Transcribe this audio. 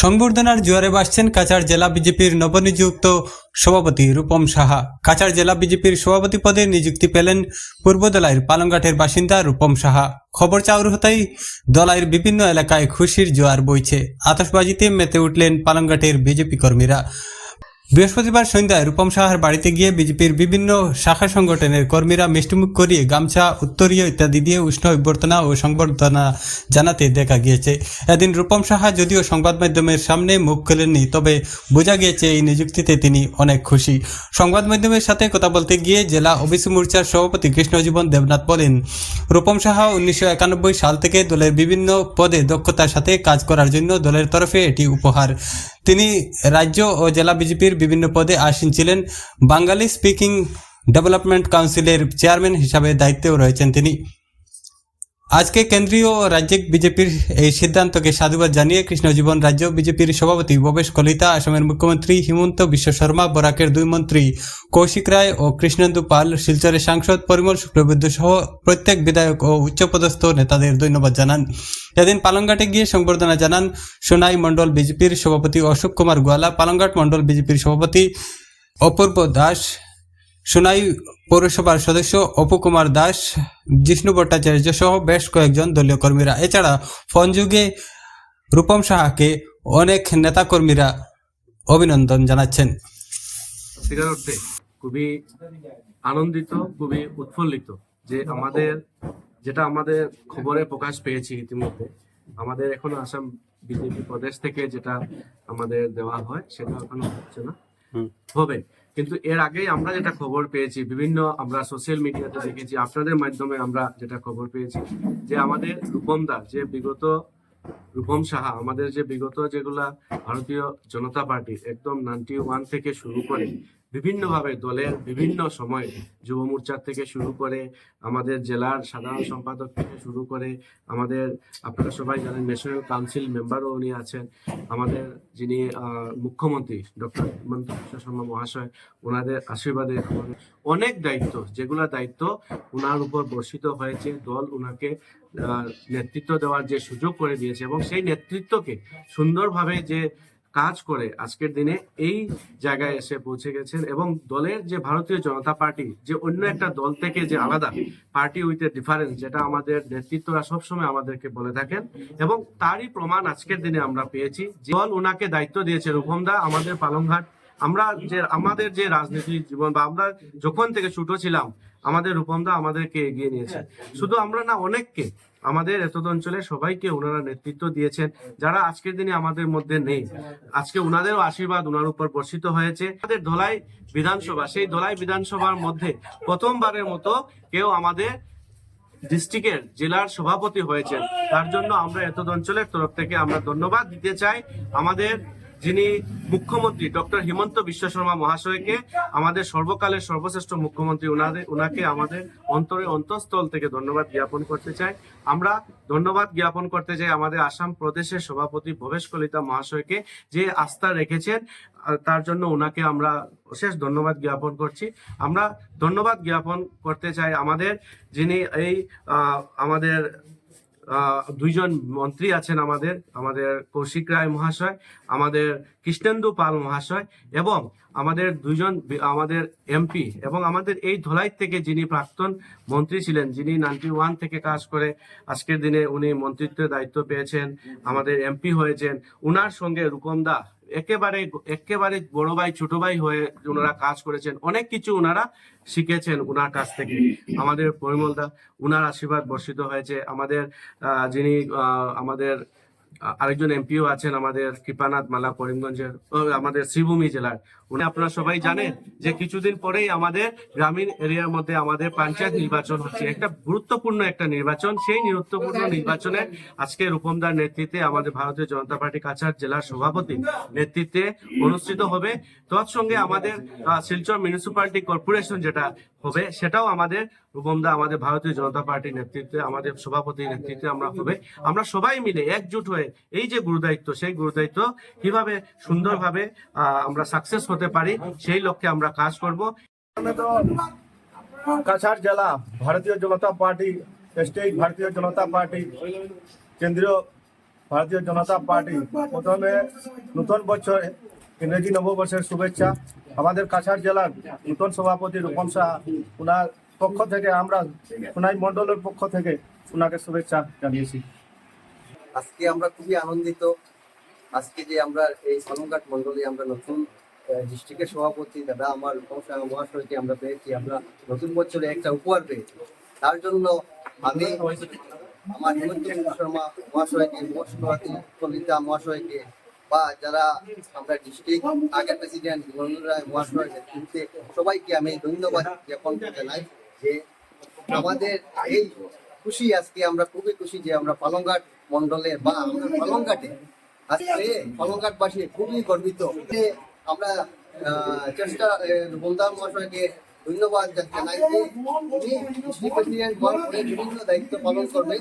সংবর্ধনার জোয়ারে বাসছেন কাছাড় জেলা বিজেপির নবনিযুক্ত সভাপতি রূপম সাহা। কাছাড় জেলা বিজেপির সভাপতি পদে নিযুক্তি পেলেন পূর্ব দলাইয়ের পালংঘাটের বাসিন্দা রূপম সাহা। খবর চাউর হতেই দলাইয়ের বিভিন্ন এলাকায় খুশির জোয়ার বইছে। আতশবাজিতে মেতে উঠলেন পালংঘাটের বিজেপি কর্মীরা। বৃহস্পতিবার সন্ধ্যায় রূপম সাহার বাড়িতে গিয়ে বিজেপির বিভিন্ন শাখা সংগঠনের কর্মীরা মিষ্টিমুখ করিয়ে গামছা, উত্তরীয় ইত্যাদি দিয়ে উষ্ণ অভ্যর্থনা ও সংবর্ধনা জানাতে দেখা গিয়েছে। এদিন রূপম সাহা যদিও সংবাদ মাধ্যমের সামনে মুখ খোলেননি, তবে বোঝা গিয়েছে এই নিযুক্তিতে তিনি অনেক খুশি। সংবাদ মাধ্যমের সাথে কথা বলতে গিয়ে জেলা ওবিসি মোর্চার সভাপতি কৃষ্ণজীবন দেবনাথ বলেন, রূপম সাহা উনিশশো একানব্বই সাল থেকে দলের বিভিন্ন পদে দক্ষতার সাথে কাজ করার জন্য দলের তরফে এটি উপহার। তিনি রাজ্য ও জেলা বিজেপির বিভিন্ন পদে আসীন ছিলেন। বাঙালি স্পিকিং ডেভেলপমেন্ট কাউন্সিলের চেয়ারম্যান হিসাবে দায়িত্বেও রয়েছেন তিনি। আজকে কেন্দ্রীয় ও রাজ্যিক বিজেপির এই সিদ্ধান্তকে সাধুবাদ জানিয়ে কৃষ্ণজীবন রাজ্য বিজেপির সভাপতি ভবেশ কলিতা, আসামের মুখ্যমন্ত্রী হিমন্ত বিশ্ব শর্মা, বরাকের দুই মন্ত্রী কৌশিক রায় ও কৃষ্ণেন্দু পাল, শিলচরের সাংসদ পরিমল শুক্লবৈদ্য সহ প্রত্যেক বিধায়ক ও উচ্চপদস্থ নেতাদের ধন্যবাদ জানান। এদিন পালংঘাটে গিয়ে সংবর্ধনা জানান সোনাই মণ্ডল বিজেপির সভাপতি অশোক কুমার গোয়ালা, পালংঘাট মণ্ডল বিজেপির সভাপতি অপূর্ব দাস সোনাই পৌরসভার সদস্য অপু কুমার দাস জিষ্ণু ভট্টাচার্য সহ বেশ কয়েকজন দলীয় কর্মীরা। এছাড়া ফোনযুগে রূপম সাহাকে অনেক নেতাকর্মীরা অভিনন্দন জানাচ্ছেন। খুবই আনন্দিত খুবই উৎফুল্লিত যে আমাদের যেটা আমাদের খবরে প্রকাশ পেয়েছি ইতিমধ্যে। আমাদের এখন আসাম বিজেপি প্রদেশ থেকে যেটা আমাদের দেওয়া হয় সেটা এখনও হচ্ছে না। হবে। কিন্তু এর আগেই আমরা যেটা খবর পেয়েছি, বিভিন্ন আমরা সোশ্যাল মিডিয়াতে দেখেছি, আপনাদের মাধ্যমে আমরা যেটা খবর পেয়েছি যে আমাদের রূপম দাস যে বিগত রূপম সাহা, আমাদের যে বিগত যেগুলা ভারতীয় জনতা পার্টি একদম নাইনটি ওয়ান থেকে শুরু করে বিভিন্নভাবে দলের বিভিন্ন সময় যুব মোর্চার থেকে শুরু করে আমাদের জেলার সাধারণ সম্পাদক থেকে শুরু করে আমাদের, আপনারা সবাই জানেন ন্যাশনাল কাউন্সিল মেম্বারও উনি আছেন। আমাদের যিনি মুখ্যমন্ত্রী, ডক্টর হিমন্ত বিশ্ব শর্মা মহাশয়, ওনাদের আশীর্বাদে অনেক দায়িত্ব, যেগুলো দায়িত্ব ওনার উপর বর্ষিত হয়েছে। দল ওনাকে নেতৃত্ব দেওয়ার যে সুযোগ করে দিয়েছে এবং সেই নেতৃত্বকে সুন্দরভাবে যে কাজ করে আজকের দিনে এই জায়গায় এসে পৌঁছে গেছেন এবং দলের যে ভারতীয় জনতা পার্টি, যে অন্য একটা দল থেকে যে আলাদা পার্টি উইথ এ ডিফারেন্স যেটা আমাদের নেতৃত্বরা সবসময় আমাদেরকে বলে থাকেন এবং তারই প্রমাণ আজকের দিনে আমরা পেয়েছি। দল ওনাকে দায়িত্ব দিয়েছে রূপমদা আমাদের পালংঘাট আমরা যে আমাদের যে রাজনীতি জীবন বা আমরা যখন থেকে ছোট ছিলাম আমাদের রূপমদা আমাদেরকে এগিয়ে নিয়েছে শুধু আমরা না অনেককে আমাদের এত অঞ্চলে সবাইকে ওনারা নেতৃত্ব দিয়েছেন যারা আজকের দিনে আমাদের মধ্যে নেই। আজকে ওনাদেরও আশীর্বাদ ওনার উপর বর্ষিত হয়েছে। আমাদের ধলাই বিধানসভা সেই ধলাই বিধানসভার মধ্যে প্রথমবারের মতো কেউ আমাদের ডিস্ট্রিক্টের জেলার সভাপতি হয়েছেন। তার জন্য আমরা এত অঞ্চলের তরফ থেকে আমরা ধন্যবাদ দিতে চাই। আমাদের যিনি মুখ্যমন্ত্রী, ডক্টর হিমন্ত বিশ্ব শর্মা মহাশয়কে আমাদের সর্বকালের সর্বশ্রেষ্ঠ মুখ্যমন্ত্রী ওনাকে আমাদের অন্তরে অন্তঃস্থল থেকে ধন্যবাদ জ্ঞাপন করতে চাই। আমরা ধন্যবাদ জ্ঞাপন করতে চাই আমাদের আসাম প্রদেশের সভাপতি ভবেশ কলিতা মহাশয়কে, যে আস্থা রেখেছেন তার জন্য ওনাকে আমরা অশেষ ধন্যবাদ জ্ঞাপন করছি। আমরা ধন্যবাদ জ্ঞাপন করতে চাই আমাদের, যিনি এই আমাদের দুইজন মন্ত্রী আছেন আমাদের আমাদের কৌশিক রায় মহাশয় আমাদের কৃষ্ণেন্দু পাল মহাশয় এবং আমাদের দুইজন আমাদের এমপি এবং আমাদের এই ধলাই থেকে যিনি প্রাক্তন মন্ত্রী ছিলেন, যিনি নাইনটি ওয়ান থেকে কাজ করে আজকের দিনে উনি মন্ত্রিত্বের দায়িত্ব পেয়েছেন, আমাদের এমপি হয়েছেন। উনার সঙ্গে রূপমদা একেবারে একেবারে বড় ভাই, ছোট ভাই হয়ে ওনারা কাজ করেছেন। অনেক কিছু ওনারা শিখেছেন ওনার কাছ থেকে। আমাদের পরিমলদা উনার আশীর্বাদ বর্ষিত হয়েছে। আমাদের যিনি আমাদের আরেকজন এমপিও আছেন আমাদের কৃপানাথ মালা করিমগঞ্জের আমাদের শ্রীভূমি জেলার। উনি আপনারা সবাই জানেন যে কিছুদিন পরেই আমাদের গ্রামীণ এরিয়ার মধ্যে আমাদের পঞ্চায়েত নির্বাচন হচ্ছে। একটা গুরুত্বপূর্ণ একটা নির্বাচন সেই গুরুত্বপূর্ণ নির্বাচনে আজকে রূপমদার নেতৃত্বে আমাদের ভারতীয় জনতা পার্টি কাছাড় জেলার সভাপতি নেতৃত্বে অনুষ্ঠিত হবে। তৎসঙ্গে আমাদের শিলচর মিউনিসিপালিটি কর্পোরেশন যেটা হবে সেটাও আমাদের রূপমদা আমাদের ভারতীয় জনতা পার্টির নেতৃত্বে আমাদের সভাপতির নেতৃত্বে আমরা হবে। আমরা সবাই মিলে একজুট হয়ে এই যে গুরুদায়িত্ব, সেই গুরুদায়িত্ব কীভাবে সুন্দরভাবে আমরা সাকসেস হতে পারি, সেই লক্ষ্যে আমরা কাজ করব। কাছাড় জেলা ভারতীয় জনতা পার্টি, স্টেট ভারতীয় জনতা পার্টি, কেন্দ্রীয় ভারতীয় জনতা পার্টি। প্রথমে নতুন বছর ইংরেজি নববর্ষের শুভেচ্ছা। আমাদের কাছাড় জেলার নতুন সভাপতি রূপম শাহ ওনার পক্ষ থেকে আমরা সোনাই মন্ডলের পক্ষ থেকে ওনাকে শুভেচ্ছা জানিয়েছি। আজকে আমরা খুবই আনন্দিত। আজকে যে আমরা এই সালুঘাট মন্ডলে আমরা নতুন ডিস্ট্রিক্টের সভাপতি দাদা, আমার মহাশয়কে আমরা পেয়েছি। আমরা নতুন বছরে একটা উপহার পেয়েছি। তার জন্য আমি, আমার হেমন্ত শর্মা মহাশয়কে মহাসভাপতি কলিতা মহাশয়কে বা যারা আমরা ডিস্ট্রিক্ট আগের প্রেসিডেন্ট মনোজ রায় মহাশয় নেতৃত্বে, সবাইকে আমি ধন্যবাদ জ্ঞাপন জানাই যে আমাদের এই খুশি আজকে আমরা, খুবই খুশি যে আমরা পালংঘাট মন্ডলের বা আমরা পালংঘাটে আজকে পালংঘাটবাসী খুবই গর্বিত। আমরা চেষ্টা বন্দার মহাশয়কে ধন্যবাদ জানাই যে উনি বিভিন্ন দায়িত্ব পালন করবে